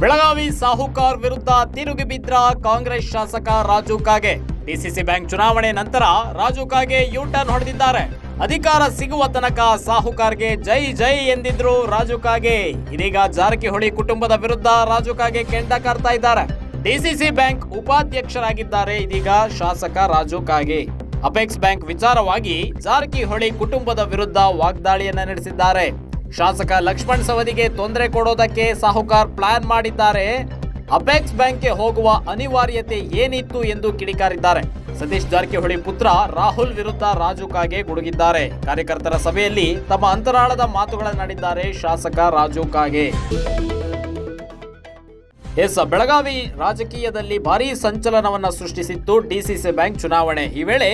ಬೆಳಗಾವಿ ಸಾಹುಕಾರ್ ವಿರುದ್ಧ ತಿರುಗಿ ಬಿದ್ದ ಕಾಂಗ್ರೆಸ್ ಶಾಸಕ ರಾಜು ಕಾಗೆ. ಡಿಸಿಸಿ ಬ್ಯಾಂಕ್ ಚುನಾವಣೆ ನಂತರ ರಾಜು ಕಾಗೆ ಯೂ ಟರ್ನ್ ಹೊಡೆದಿದ್ದಾರೆ. ಅಧಿಕಾರ ಸಿಗುವ ತನಕ ಸಾಹುಕಾರ್ಗೆ ಜೈ ಜೈ ಎಂದಿದ್ರು ರಾಜು ಕಾಗೆ. ಇದೀಗ ಜಾರಕಿಹೊಳಿ ಕುಟುಂಬದ ವಿರುದ್ಧ ರಾಜು ಕಾಗೆ ಕೆಂಡ ಕಾರ್ತಾ ಇದ್ದಾರೆ. ಡಿಸಿಸಿ ಬ್ಯಾಂಕ್ ಉಪಾಧ್ಯಕ್ಷರಾಗಿದ್ದಾರೆ ಇದೀಗ ಶಾಸಕ ರಾಜು ಕಾಗೆ. ಅಪೆಕ್ಸ್ ಬ್ಯಾಂಕ್ ವಿಚಾರವಾಗಿ ಜಾರಕಿಹೊಳಿ ಕುಟುಂಬದ ವಿರುದ್ಧ ವಾಗ್ದಾಳಿಯನ್ನ ನಡೆಸಿದ್ದಾರೆ. ಶಾಸಕ ಲಕ್ಷ್ಮಣ್ ಸವದಿಗೆ ತೊಂದರೆ ಕೊಡೋದಕ್ಕೆ ಸಾಹುಕಾರ್ ಪ್ಲಾನ್ ಮಾಡಿದ್ದಾರೆ. ಅಪೆಕ್ಸ್ ಬ್ಯಾಂಕ್ಗೆ ಹೋಗುವ ಅನಿವಾರ್ಯತೆ ಏನಿತ್ತು ಎಂದು ಕಿಡಿಕಾರಿದ್ದಾರೆ. ಸತೀಶ್ ಜಾರಕಿಹೊಳಿ ಪುತ್ರ ರಾಹುಲ್ ವಿರುದ್ಧ ರಾಜು ಕಾಗೆ ಗುಡುಗಿದ್ದಾರೆ. ಕಾರ್ಯಕರ್ತರ ಸಭೆಯಲ್ಲಿ ತಮ್ಮ ಅಂತರಾಳದ ಮಾತುಗಳನ್ನಾಡಿದ್ದಾರೆ ಶಾಸಕ ರಾಜು ಕಾಗೆ. ಎಸ್, ಬೆಳಗಾವಿ ರಾಜಕೀಯದಲ್ಲಿ ಭಾರೀ ಸಂಚಲನವನ್ನು ಸೃಷ್ಟಿಸಿತ್ತು ಡಿಸಿಸಿ ಬ್ಯಾಂಕ್ ಚುನಾವಣೆ. ಈ ವೇಳೆ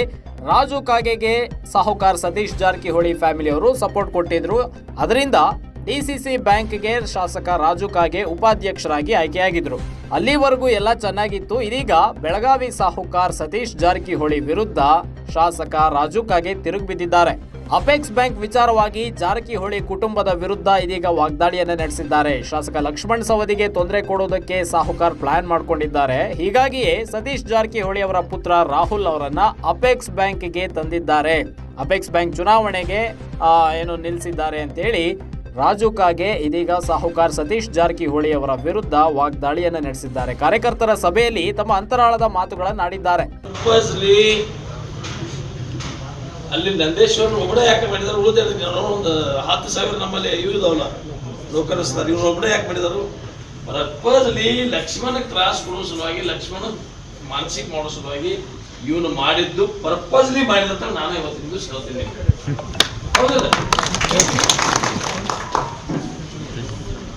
ರಾಜು ಕಾಗೆಗೆ ಸಾಹುಕಾರ ಸತೀಶ್ ಜಾರಕಿಹೊಳಿ ಫ್ಯಾಮಿಲಿಯವರು ಸಪೋರ್ಟ್ ಕೊಟ್ಟಿದ್ರು. ಅದರಿಂದ ಡಿಸಿಸಿ ಬ್ಯಾಂಕ್ಗೆ ಶಾಸಕ ರಾಜು ಕಾಗೆ ಉಪಾಧ್ಯಕ್ಷರಾಗಿ ಆಯ್ಕೆಯಾಗಿದ್ರು. ಅಲ್ಲಿವರೆಗೂ ಎಲ್ಲ ಚೆನ್ನಾಗಿತ್ತು. ಇದೀಗ ಬೆಳಗಾವಿ ಸಾಹುಕಾರ್ ಸತೀಶ್ ಜಾರಕಿಹೊಳಿ ವಿರುದ್ಧ ಶಾಸಕ ರಾಜು ಕಾಗೆ ತಿರುಗಿ ಬಿದ್ದಿದ್ದಾರೆ ಅಪೆಕ್ಸ್ ಬ್ಯಾಂಕ್ ವಿಚಾರವಾಗಿ ಜಾರಕಿಹೊಳಿ ಕುಟುಂಬದ ವಿರುದ್ಧ ಇದೀಗ ವಾಗ್ದಾಳಿಯನ್ನು ನಡೆಸಿದ್ದಾರೆ. ಶಾಸಕ ಲಕ್ಷ್ಮಣ್ ಸವದಿಗೆ ತೊಂದರೆ ಕೊಡೋದಕ್ಕೆ ಸಾಹುಕಾರ್ ಪ್ಲಾನ್ ಮಾಡಿಕೊಂಡಿದ್ದಾರೆ. ಹೀಗಾಗಿಯೇ ಸತೀಶ್ ಜಾರಕಿಹೊಳಿ ಅವರ ಪುತ್ರ ರಾಹುಲ್ ಅವರನ್ನ ಅಪೆಕ್ಸ್ ಬ್ಯಾಂಕ್ಗೆ ತಂದಿದ್ದಾರೆ. ಅಪೆಕ್ಸ್ ಬ್ಯಾಂಕ್ ಚುನಾವಣೆಗೆ ಏನು ನಿಲ್ಲಿಸಿದ್ದಾರೆ ಅಂತೇಳಿ ರಾಜು ಕಾಗೆ ಇದೀಗ ಸಾಹುಕಾರ್ ಸತೀಶ್ ಜಾರಕಿಹೊಳಿ ಅವರ ವಿರುದ್ಧ ವಾಗ್ದಾಳಿಯನ್ನು ನಡೆಸಿದ್ದಾರೆ. ಕಾರ್ಯಕರ್ತರ ಸಭೆಯಲ್ಲಿ ತಮ್ಮ ಅಂತರಾಳದ ಮಾತುಗಳನ್ನಾಡಿದ್ದಾರೆ. ಪರ್ಪಸ್ಲಿ ಅಲ್ಲಿ ನಂದೇಶ್ವರ ಒಬ್ಬನೇ ಯಾಕೆ ಮಾಡಿದಾರೆ? ಉಳಿದ ಒಂದು ಹತ್ತು ಸಾವಿರ ನಮ್ಮಲ್ಲಿ ಇವು ಇದಾವಲ್ಲ ನೌಕರಿಸ್ತಾರೆ ಇವ್ರು ಒಬ್ಬನೇ ಯಾಕೆ ಮಾಡಿದಾರು? ಪರ್ಪಸ್ಲಿ ಲಕ್ಷ್ಮಣ ಕ್ರಾಸ್ ಕೊಡೋ ಸಲುವಾಗಿ ಲಕ್ಷ್ಮಣ ಮಾನಸಿಕ ಮಾಡೋ ಸಲುವಾಗಿ ಇವನು ಮಾಡಿದ್ದು ಪರ್ಪಸ್ಲಿ ಮಾಡಿದಂತ ನಾನು ಇವತ್ತಿನ ದಿವಸ ಹೇಳ್ತೀನಿ ಹೌದಲ್ಲ?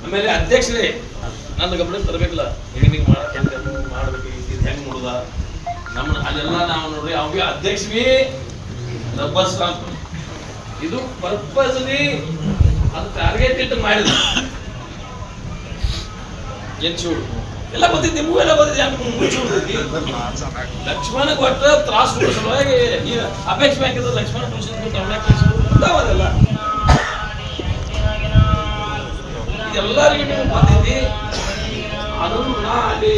ಆಮೇಲೆ ಅಧ್ಯಕ್ಷರೇ, ನನ್ನ ಗಮನ ತರಬೇಕಲ್ಲ? ಹೆಂಗ್ ಮಾಡ್ಬೇಕು, ಹೆಂಗೆ ಮಾಡುದ? ನಮ್ಮ ಅಲ್ಲೆಲ್ಲ ನಾವು ನೋಡ್ರಿ ಅವ್ಗೆ ಅಧ್ಯಕ್ಷವಿ ರಬ್ಬರ್ ಸ್ಟಾಂಪ್ ಇದು ಪರ್ಪಸ್ಲಿ ಅದು ಟಾರ್ಗೆಟ್ ಇಟ್ಟು ಮಾಡಿದ ಎಲ್ಲ ಬಂದಿದ್ದು, ನಿಮಗೂ ಎಲ್ಲ ಬಂದಿದ್ದೆ ಲಕ್ಷ್ಮಣ ಕೊಟ್ಟ ತ್ರಾಸ ಕೊಡೋ ಸಲುವಾಗಿ ಈ ಅಪೇಕ್ಷೆ ಲಕ್ಷ್ಮಣ ಅದೆಲ್ಲ. ಎಲ್ಲರಿಗೂ ಬಂದಿದ್ದಿ ಅದನ್ನು ನಾ ಅಲ್ಲಿ